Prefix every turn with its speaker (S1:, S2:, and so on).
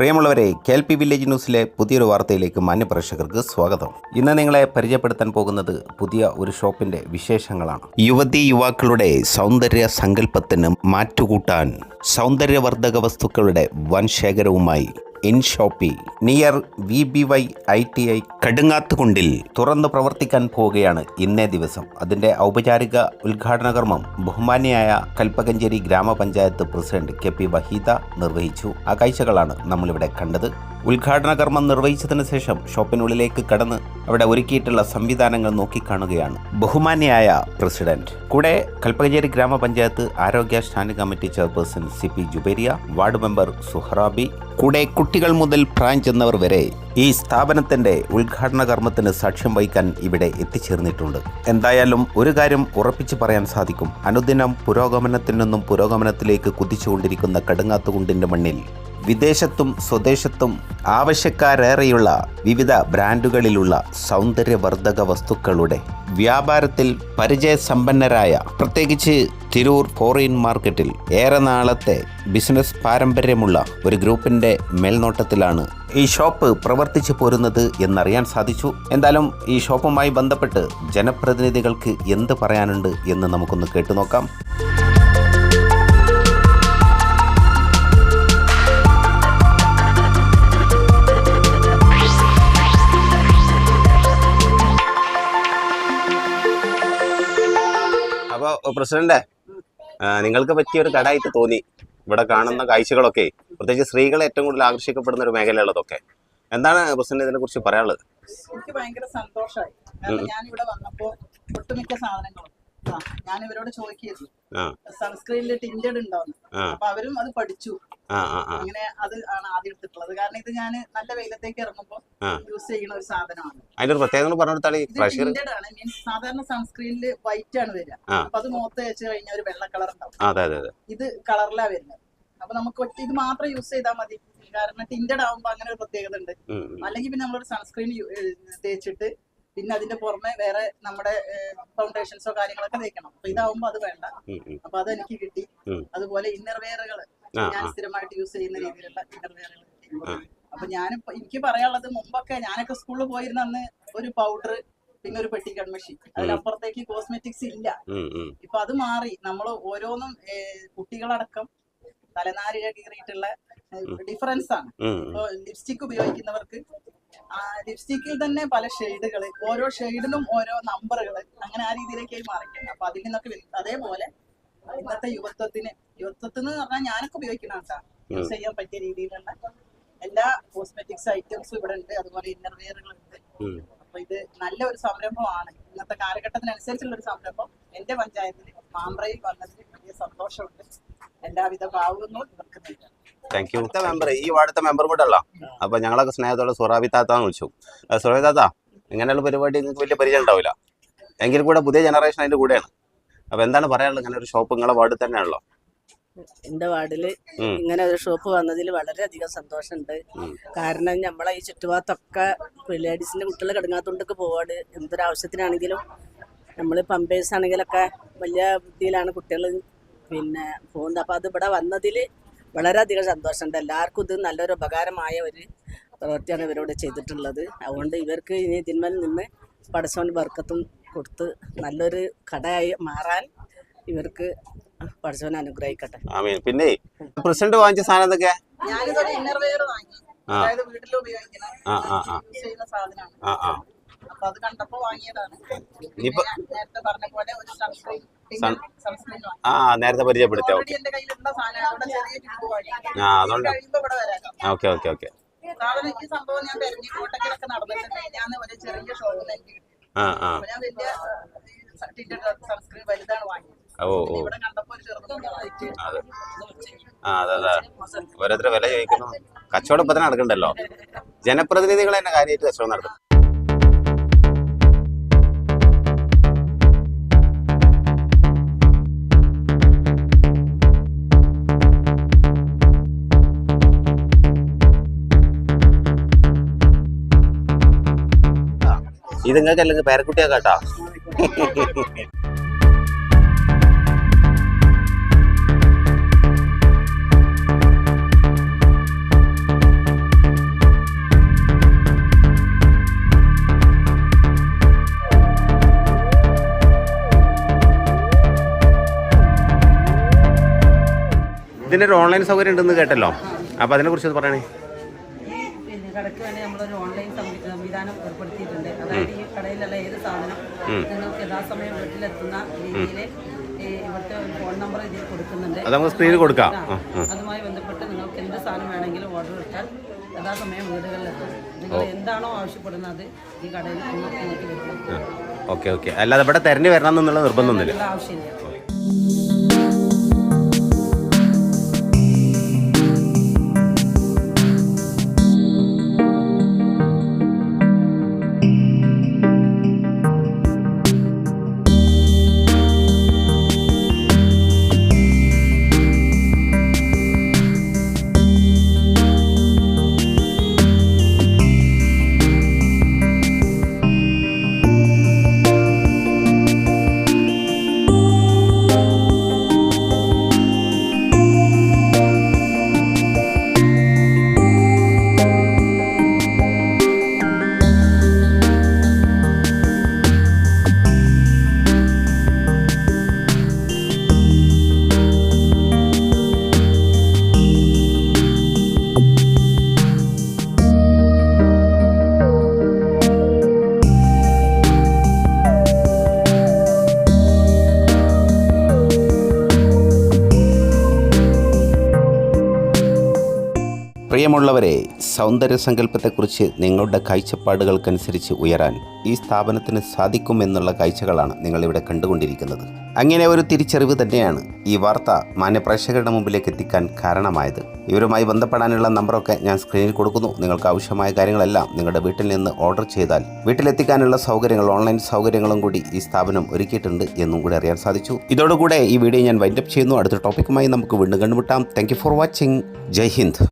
S1: പ്രിയമുള്ളവരെ K L P village ന്യൂസിലെ പുതിയൊരു വാർത്തയിലേക്ക് മാന്യപ്രേക്ഷകർക്ക് സ്വാഗതം. ഇന്ന് നിങ്ങളെ പരിചയപ്പെടുത്താൻ പോകുന്നത് പുതിയ ഒരു ഷോപ്പിന്റെ വിശേഷങ്ങളാണ്. യുവതി യുവാക്കളുടെ സൗന്ദര്യ സങ്കല്പത്തിന് മാറ്റുകൂട്ടാൻ സൗന്ദര്യവർദ്ധക വസ്തുക്കളുടെ വൻ ശേഖരവുമായി in shoppy near V B Y I T I കടുങ്ങാത്തുകുണ്ടിൽ തുറന്നു പ്രവർത്തിക്കാൻ പോവുകയാണ് ഇന്നേ ദിവസം. അതിന്റെ ഔപചാരിക ഉദ്ഘാടന കർമ്മം ബഹുമാനിയായ കൽപ്പകഞ്ചേരി ഗ്രാമപഞ്ചായത്ത് പ്രസിഡന്റ് കെ പി വഹീദ നിർവഹിച്ചു. ആ കാഴ്ചകളാണ് നമ്മളിവിടെ കണ്ടത്. ഉദ്ഘാടന കർമ്മം നിർവഹിച്ചതിന് ശേഷം ഷോപ്പിനുള്ളിലേക്ക് കടന്ന് അവിടെ ഒരുക്കിയിട്ടുള്ള സംവിധാനങ്ങൾ നോക്കിക്കാണുകയാണ്. ബഹുമാന്യായ പ്രസിഡന്റ്. കൂടെ കൽപ്പകഞ്ചേരി ഗ്രാമപഞ്ചായത്ത് ആരോഗ്യ standing committee chairperson C P Jubairiya ward member Suharabi കൂടെ കുട്ടികൾ മുതൽ പ്രായം ചെന്നവർ വരെ ഈ സ്ഥാപനത്തിന്റെ ഉദ്ഘാടന കർമ്മത്തിന് സാക്ഷ്യം വഹിക്കാൻ ഇവിടെ എത്തിച്ചേർന്നിട്ടുണ്ട്. എന്തായാലും ഒരു കാര്യം ഉറപ്പിച്ചു പറയാൻ സാധിക്കും. അനുദിനം പുരോഗമനത്തിൽ നിന്നും പുരോഗമനത്തിലേക്ക് കുതിച്ചുകൊണ്ടിരിക്കുന്ന കടുങ്ങാത്തുകുണ്ടിന്റെ മണ്ണിൽ വിദേശത്തും സ്വദേശത്തും ആവശ്യക്കാരേറെയുള്ള വിവിധ ബ്രാൻഡുകളിലുള്ള സൗന്ദര്യവർദ്ധക വസ്തുക്കളുടെ വ്യാപാരത്തിൽ പരിചയസമ്പന്നരായ പ്രത്യേകിച്ച് തിരൂർ ഫോറിൻ മാർക്കറ്റിൽ ഏറെ നാളത്തെ ബിസിനസ് പാരമ്പര്യമുള്ള ഒരു ഗ്രൂപ്പിന്റെ മേൽനോട്ടത്തിലാണ് ഈ ഷോപ്പ് പ്രവർത്തിച്ചു പോരുന്നത് എന്നറിയാൻ സാധിച്ചു. എന്തായാലും ഈ ഷോപ്പുമായി ബന്ധപ്പെട്ട് ജനപ്രതിനിധികൾക്ക് എന്ത് പറയാനുണ്ട് എന്ന് നമുക്കൊന്ന് കേട്ടുനോക്കാം. പ്രസിഡന്റ്? നിങ്ങൾക്ക് പറ്റിയ ഒരു കടയായിട്ട് തോന്നി. ഇവിടെ കാണുന്ന കാഴ്ചകളൊക്കെ. പ്രത്യേകിച്ച് സ്ത്രീകളെ ഏറ്റവും കൂടുതൽ ആകർഷിക്കപ്പെടുന്ന ഒരു മേഖലയുള്ളതൊക്കെ. എന്താണ് പ്രസിഡന്റ് ഇതിനെ കുറിച്ച് പറയാനുള്ളത്?
S2: എനിക്ക് ഭയങ്കര സന്തോഷമായി ഞാൻ ഇവിടെ വന്നപ്പോ ഒട്ടുമിക്ക സാധനങ്ങളും ഞാൻ ഇവരോട് ചോദിക്കുന്നു
S1: ആ.
S2: സൺസ്ക്രീനിൽ ടിന്റഡ് ഉണ്ടാവും
S1: ആ.
S2: അപ്പൊ അവരും അത് പഠിച്ചു. അങ്ങനെ അത് ആണ് ആദ്യം എടുത്തിട്ടുള്ളത്. കാരണം ഇത് ഞാൻ നല്ല വെയിലത്തേക്ക് ഇറങ്ങുമ്പോ. യൂസ് ചെയ്യുന്ന ഒരു സാധനമാണ്.
S1: അതിന്റെ ഒരു പ്രത്യേകത പറഞ്ഞെടുത്താൽ പ്രഷർ
S2: സാധാരണ സൺസ്ക്രീനിൽ വൈറ്റ് ആണ് വരിക. അപ്പൊ അത് മുഖത്ത് വെച്ച് കഴിഞ്ഞാൽ ഒരു വെള്ള കളർ ഉണ്ടാവും. ഇത് കളറിലാ വരുന്നത്. അപ്പൊ നമുക്ക് ഒറ്റ ഇത് മാത്രം യൂസ് ചെയ്താൽ മതി. കാരണം ടിന്റഡ് ആവുമ്പോ അങ്ങനെ ഒരു പ്രത്യേകത ഉണ്ട്. അല്ലെങ്കിൽ പിന്നെ നമ്മളൊരു സൺസ്ക്രീൻ തേച്ചിട്ട് പിന്നെ അതിന്റെ പുറമെ വേറെ നമ്മുടെ ഫൗണ്ടേഷൻസോ കാര്യങ്ങളൊക്കെ തേക്കണം. അപ്പൊ ഇതാവുമ്പോ അത് വേണ്ട. അപ്പൊ അത് എനിക്ക് കിട്ടി അതുപോലെ
S1: ഇന്നർവെയറുകൾ
S2: ഞാൻ സ്ഥിരമായിട്ട് യൂസ് ചെയ്യുന്ന രീതിയിലുള്ള
S1: ഇന്നർവെയറുകൾ.
S2: അപ്പൊ ഞാൻ എനിക്ക് പറയാനുള്ളത് മുമ്പൊക്കെ ഞാനൊക്കെ സ്കൂളിൽ പോയിരുന്ന അന്ന് ഒരു പൗഡർ പിന്നെ ഒരു പെട്ടി കൺമഷി അതിലപ്പുറത്തേക്ക് കോസ്മെറ്റിക്സ് ഇല്ല. ഇപ്പൊ അത് മാറി. നമ്മൾ ഓരോന്നും കുട്ടികളടക്കം തലനാരിഴ കീറിയിട്ടുള്ള ഡിഫറൻസ് ആണ്. ഇപ്പൊ ലിപ്സ്റ്റിക് ഉപയോഗിക്കുന്നവർക്ക് ലിപ്സ്റ്റിക്കിൽ തന്നെ പല ഷെയ്ഡുകൾ ഓരോ ഷെയ്ഡിലും ഓരോ നമ്പറുകൾ അങ്ങനെ ആ രീതിയിലേക്കായി മാറിയിട്ടുണ്ട്. അപ്പൊ അതിൽ നിന്നൊക്കെ അതേപോലെ ഇന്നത്തെ യുവത്വത്തിന് യുവത്വത്തിന് പറഞ്ഞാൽ ഞാനൊക്കെ ഉപയോഗിക്കുന്ന കേട്ടാ യൂസ് ചെയ്യാൻ പറ്റിയ രീതിയിലുള്ള എല്ലാ കോസ്മെറ്റിക്സ് ഐറ്റംസും ഇവിടെ ഉണ്ട് അതുപോലെ ഇന്നർവെയറുകൾ ഉണ്ട്.
S1: ഉം.
S2: അപ്പൊ ഇത് നല്ല ഒരു സംരംഭമാണ്. ഇന്നത്തെ കാലഘട്ടത്തിനനുസരിച്ചുള്ള ഒരു സംരംഭം. എന്റെ പഞ്ചായത്തിൽ മാമ്പ്രയിൽ വന്നതിൽ വലിയ സന്തോഷമുണ്ട്. എല്ലാവിധ ഭാവങ്ങളും ഇവർക്ക് നൽകാം.
S1: താങ്ക് യു മെമ്പർ ഈ വാർഡത്തെ മെമ്പർ കൂടെ അല്ല അപ്പൊ ഞങ്ങളൊക്കെ സ്നേഹത്തോടെ സുറാബി താത്താന്ന് വിളിച്ചു. സുറാബി താത്ത ഇങ്ങനെയുള്ള പരിപാടി നിങ്ങൾക്ക് വലിയ പരിചയം ഉണ്ടാവില്ല. എങ്കിൽ കൂടെ പുതിയ ജനറേഷൻ അതിന്റെ കൂടെയാണ്. അപ്പൊ എന്താണ് പറയാനുള്ളത്? ഇങ്ങനെ ഒരു ഷോപ്പ് നിങ്ങളെ വാർഡിൽ തന്നെയാണല്ലോ.
S3: എന്റെ
S1: വാർഡിൽ.
S3: ഇങ്ങനെ ഒരു ഷോപ്പ് വന്നതിൽ വളരെയധികം സന്തോഷമുണ്ട്. കാരണം നമ്മളെ ഈ ചുറ്റുഭാഗത്തൊക്കെ ലേഡീസിന്റെ കുട്ടികൾ കിടങ്ങാത്തോണ്ടൊക്കെ പോവാട് എന്തൊരാവശ്യത്തിനാണെങ്കിലും നമ്മൾ പമ്പേഴ്സ് ആണെങ്കിലൊക്കെ വലിയ ബുദ്ധിയിലാണ് കുട്ടികൾ പിന്നെ പോകുന്നത് അപ്പൊ അത് ഇവിടെ വന്നതിൽ വളരെയധികം സന്തോഷമുണ്ട്. എല്ലാവർക്കും ഇത് നല്ലൊരു ഉപകാരമായ ഒരു പ്രവൃത്തിയാണ് ഇവരോട് ചെയ്തിട്ടുള്ളത്. അതുകൊണ്ട് ഇവർക്ക് ഇനി ഇതിന്മേൽ നിന്ന് പടച്ചോൻ വർക്കത്തും കൊടുത്ത് നല്ലൊരു കടയായി മാറാൻ ഇവർക്ക് പടച്ചോൻ അനുഗ്രഹിക്കട്ടെ.
S1: ആമീൻ. പിന്നെ പ്രസിഡന്റ് വാങ്ങിച്ച സാധനം എന്തൊക്കെയാ?
S2: ഞാനിതൊരു ഇന്നർവെയർ വാങ്ങി. അതായത് വീട്ടിൽ ഉപയോഗിക്കുന്ന
S1: ആ, ആ, ആ.
S2: യൂസ് ചെയ്യുന്ന സാധനമാണ്.
S1: ആ ആ.
S2: അപ്പൊ അത് കണ്ടപ്പോ വാങ്ങിയതാണ്.
S1: ഇനിയിപ്പോ-
S2: നേരത്തെ പറഞ്ഞ പോലെ ഒരു സൺസ്ക്രീൻ
S1: സൺ-
S2: സൺസ്ക്രീൻ വാങ്ങി.
S1: ആ നേരത്തെ പരിചയപ്പെടുത്തിയ
S2: ഓൾറെഡി എന്റെ കയ്യിലുള്ള സാധനം അവിടെ ചെറിയ ട്യൂബ്
S1: ആ അതുകൊണ്ട്.
S2: കഴിയുമ്പോ ഇവിടെ വരാം
S1: ഓക്കെ ഓക്കെ ഓക്കെ.
S2: സാധനം ഈ സംഭവം ഞാൻ തെരഞ്ഞു കോട്ടക്കലൊക്കെ നടന്നിട്ടുണ്ട്. ഞാൻ ഒരു ചെറിയ ഷോപ്പിൽ എനിക്ക് കിട്ടി
S1: ആ ആ.
S2: അപ്പൊ ഞാൻ വലിയ സൺസ്ക്രീൻ വലുതാണ് വാങ്ങിയത്.
S1: ഓ ഓ. അതെ. ആ അതെ അതെ. ഓരോരുത്തർ വില ചോദിക്കുന്നു കച്ചവടം ഇപ്പൊ തന്നെ നടക്കണ്ടല്ലോ? ജനപ്രതിനിധികൾ തന്നെ കാര്യമായിട്ട് കച്ചവടം നടത്തും ഇത് നിങ്ങൾക്ക് അല്ലെങ്കിൽ പേരക്കുട്ടിയാ കേട്ടാ ഒരു ഓൺലൈൻ സൗകര്യം ഉണ്ടെന്ന് കേട്ടല്ലോ. അപ്പോൾ അതിനെക്കുറിച്ച് പറയണേ.
S4: കടയ്ക്ക് വേണ്ടി നമ്മളൊരു ഓൺലൈൻ സംവി- സംവിധാനം ഏർപ്പെടുത്തിയിട്ടുണ്ട്. അതായത് ഈ കടയിലുള്ള ഏത് സാധനം നിങ്ങൾക്ക് യഥാസമയം വീട്ടിലെത്തുന്ന രീതിയിൽ ഇവിടുത്തെ ഒരു ഫോൺ നമ്പർ ഇതിൽ കൊടുക്കുന്നുണ്ട്.
S1: അത് നമുക്ക് സ്ക്രീനിൽ കൊടുക്കാം.
S4: അതുമായി ബന്ധപ്പെട്ട് നിങ്ങൾക്ക് എന്ത് സാധനം വേണമെങ്കിലും ഓർഡർ ഇട്ടാൽ യഥാസമയം വീടുകളിലെത്തും. നിങ്ങൾ എന്താണോ ആവശ്യപ്പെടുന്നത് ഈ കടയിൽ നിങ്ങൾക്ക്
S1: ഓക്കെ ഓക്കെ. അല്ലാതെ ഇവിടെ തെരഞ്ഞു വരണം എന്നുള്ള നിർബന്ധമൊന്നുമില്ല
S4: ആവശ്യമില്ല.
S1: പ്രിയമുള്ളവരെ സൗന്ദര്യ സങ്കല്പത്തെക്കുറിച്ച് നിങ്ങളുടെ കാഴ്ചപ്പാടുകൾക്കനുസരിച്ച് ഉയരാൻ ഈ സ്ഥാപനത്തിന് സാധിക്കുമെന്നുള്ള കാഴ്ചകളാണ് നിങ്ങളിവിടെ കണ്ടുകൊണ്ടിരിക്കുന്നത്. അങ്ങനെ ഒരു തിരിച്ചറിവ് തന്നെയാണ് ഈ വാർത്ത മാന്യപ്രേക്ഷകരുടെ മുമ്പിലേക്ക് എത്തിക്കാൻ കാരണമായത്. ഇവരുമായി ബന്ധപ്പെടാനുള്ള നമ്പറൊക്കെ ഞാൻ സ്ക്രീനിൽ കൊടുക്കുന്നു. നിങ്ങൾക്ക് ആവശ്യമായ കാര്യങ്ങളെല്ലാം നിങ്ങളുടെ വീട്ടിൽ നിന്ന് ഓർഡർ ചെയ്താൽ വീട്ടിലെത്തിക്കാനുള്ള സൗകര്യങ്ങൾ ഓൺലൈൻ സൗകര്യങ്ങളും കൂടി ഈ സ്ഥാപനം ഒരുക്കിയിട്ടുണ്ട് എന്നും കൂടി അറിയാൻ സാധിച്ചു. ഇതോടുകൂടെ ഈ വീഡിയോ ഞാൻ വൈൻഡപ്പ് ചെയ്യുന്നു. അടുത്ത ടോപ്പിക്കുമായി നമുക്ക് വീണ്ടും കണ്ടുമുട്ടാം. Thank for watching Jai Hind.